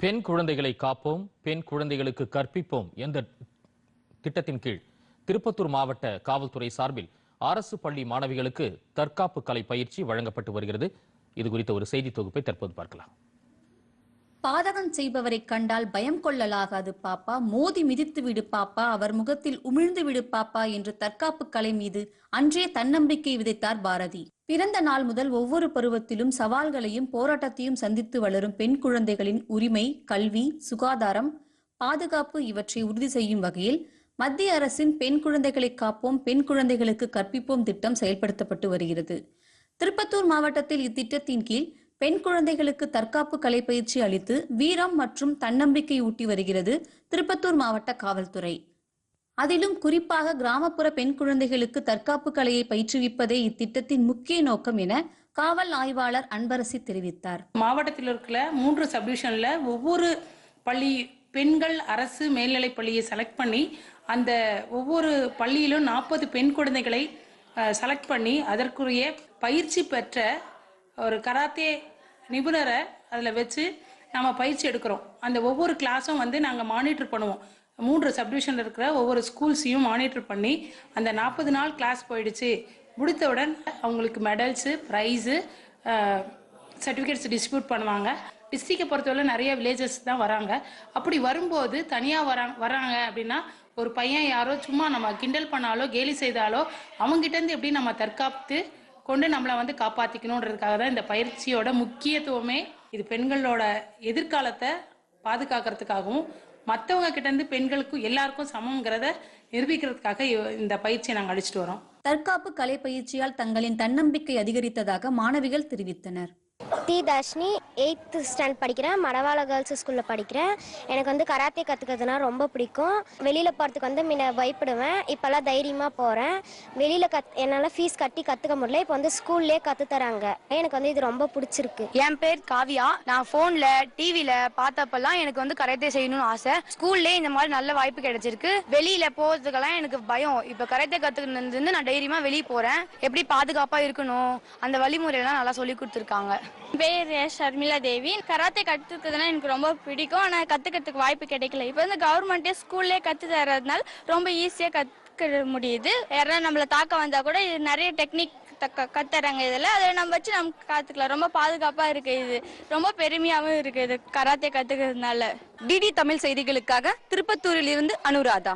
பெண் குழந்தைகளை காப்போம் பெண் குழந்தைகளுக்கு கற்பிப்போம் என்ற திட்டத்தின் கீழ் திருப்பத்தூர் மாவட்ட காவல்துறை சார்பில் அரசு பள்ளி மாணவிகளுக்கு தற்காப்பு கலை பயிற்சி வழங்கப்பட்டு வருகிறது. இது குறித்த ஒரு செய்தி தொகுப்பை தற்போது பார்க்கலாம். பாதகம் செய்பவரை கண்டால் பயம் கொள்ளலாகாது பாப்பா. மோதி மிதித்து விடு பாப்பா. அவர் முகத்தில் உமிழ்ந்து விடு பாப்பா என்று தற்காப்பு கலை மீது அன்றே தன்னம்பிக்கை விதைத்தார் பாரதி. பிறந்த நாள் முதல் ஒவ்வொரு பருவத்திலும் சவால்களையும் போராட்டத்தையும் சந்தித்து வளரும் பெண் குழந்தைகளின் உரிமை கல்வி சுகாதாரம் பாதுகாப்பு இவற்றை உறுதி செய்யும் வகையில் மத்திய அரசின் பெண் குழந்தைகளை காப்போம் பெண் குழந்தைகளுக்கு கற்பிப்போம் திட்டம் செயல்படுத்தப்பட்டு வருகிறது. திருப்பத்தூர் மாவட்டத்தில் இத்திட்டத்தின் கீழ் பெண் குழந்தைகளுக்கு தற்காப்பு கலை பயிற்சி அளித்து வீரம் மற்றும் தன்னம்பிக்கை ஊட்டி வருகிறது திருப்பத்தூர் மாவட்ட காவல்துறை. அதிலும் குறிப்பாக கிராமப்புற பெண் குழந்தைகளுக்கு தற்காப்பு கலையை பயிற்றுவிப்பதே இத்திட்டத்தின் முக்கிய நோக்கம் என காவல் ஆய்வாளர் அன்பரசி தெரிவித்தார். மாவட்டத்தில் இருக்கிற மூன்று சப்டிவிஷன்ல ஒவ்வொரு பள்ளி பெண்கள் அரசு மேல்நிலை பள்ளியை செலக்ட் பண்ணி அந்த ஒவ்வொரு பள்ளியிலும் நாற்பது பெண் குழந்தைகளை செலக்ட் பண்ணி அதற்குரிய பயிற்சி பெற்ற ஒரு கராத்தே நிபுணரை அதில் வச்சு நம்ம பயிற்சி எடுக்கிறோம். அந்த ஒவ்வொரு கிளாஸும் வந்து நாங்கள் மானிட்டர் பண்ணுவோம். மூன்று சப்டிவிஷனில் இருக்கிற ஒவ்வொரு ஸ்கூல்ஸையும் மானிட்டர் பண்ணி அந்த நாற்பது நாள் கிளாஸ் போயிடுச்சு. முடித்தவுடன் அவங்களுக்கு மெடல்ஸு ப்ரைஸு சர்டிஃபிகேட்ஸ் டிஸ்ட்ரிபியூட் பண்ணுவாங்க. டிஸ்ட்ரிக்டை பொறுத்தவரை நிறைய வில்லேஜஸ் தான் வராங்க. அப்படி வரும்போது தனியாக வராங்க வராங்க அப்படின்னா ஒரு பையன் யாரோ சும்மா நம்ம கிண்டல் பண்ணாலோ கேலி செய்தாலோ அவங்ககிட்டேருந்து எப்படி நம்ம தற்காத்து கொண்டு நம்மளை வந்து காப்பாற்றிக்கணுன்றதுக்காக தான் இந்த பயிற்சியோட முக்கியத்துவமே இது பெண்களோட எதிர்காலத்தை பாதுகாக்கிறதுக்காகவும் மற்றவங்க கிட்டேருந்து பெண்களுக்கும் எல்லாருக்கும் சமங்கிறத நிரூபிக்கிறதுக்காக இந்த பயிற்சியை நாங்கள் அழிச்சிட்டு வரோம். தற்காப்பு கலை பயிற்சியால் தங்களின் தன்னம்பிக்கை அதிகரித்ததாக மாணவிகள் தெரிவித்தனர். டி தர்ஷினி எயித்து ஸ்டாண்ட் படிக்கிறேன். மடவாள கேர்ள்ஸ் ஸ்கூலில் படிக்கிறேன். எனக்கு வந்து கராத்தே கற்றுக்கிறதுனா ரொம்ப பிடிக்கும். வெளியில் போகிறதுக்கு வந்து முன்ன பயப்படுவேன். இப்போல்லாம் தைரியமாக போகிறேன் வெளியில் கத் என்னால் ஃபீஸ் கட்டி கற்றுக்க முடியல. இப்போ வந்து ஸ்கூல்லே கற்றுத்தராங்க எனக்கு வந்து இது ரொம்ப பிடிச்சிருக்கு. என் பேர் காவியா. நான் ஃபோனில் டிவியில் பார்த்தப்பெல்லாம் எனக்கு வந்து கராத்தே செய்யணும்னு ஆசை. ஸ்கூல்லே இந்த மாதிரி நல்ல வாய்ப்பு கிடைச்சிருக்கு. வெளியில் போகிறதுக்கெல்லாம் எனக்கு பயம். இப்போ கராத்தே கத்துக்கிட்டு நான் தைரியமாக வெளியே போகிறேன் எப்படி பாதுகாப்பாக இருக்கணும்? அந்த வழிமுறையெல்லாம் நல்லா சொல்லி கொடுத்துருக்காங்க. பேர் ஷர்மிளா தேவி. கராத்தே கற்றுக்கிறதுனா எனக்கு ரொம்ப பிடிக்கும். ஆனால் கற்றுக்கிறதுக்கு வாய்ப்பு கிடைக்கல. இப்போ வந்து கவர்மெண்ட்டே ஸ்கூல்லே கற்று தரதுனால ரொம்ப ஈஸியாக கற்றுக்க முடியுது. யாராவது நம்மளை தாக்க வந்தால் கூட இது நிறைய டெக்னிக் கத்துறாங்க இதில். அதை நம்ம வச்சு நம்ம கற்றுக்கலாம் ரொம்ப பாதுகாப்பாக இருக்குது இது. ரொம்ப பெருமையாகவும் இருக்குது இது கராத்தே கற்றுக்கிறதுனால டிடி தமிழ் செய்திகளுக்காக திருப்பத்தூரில் இருந்து அனுராதா.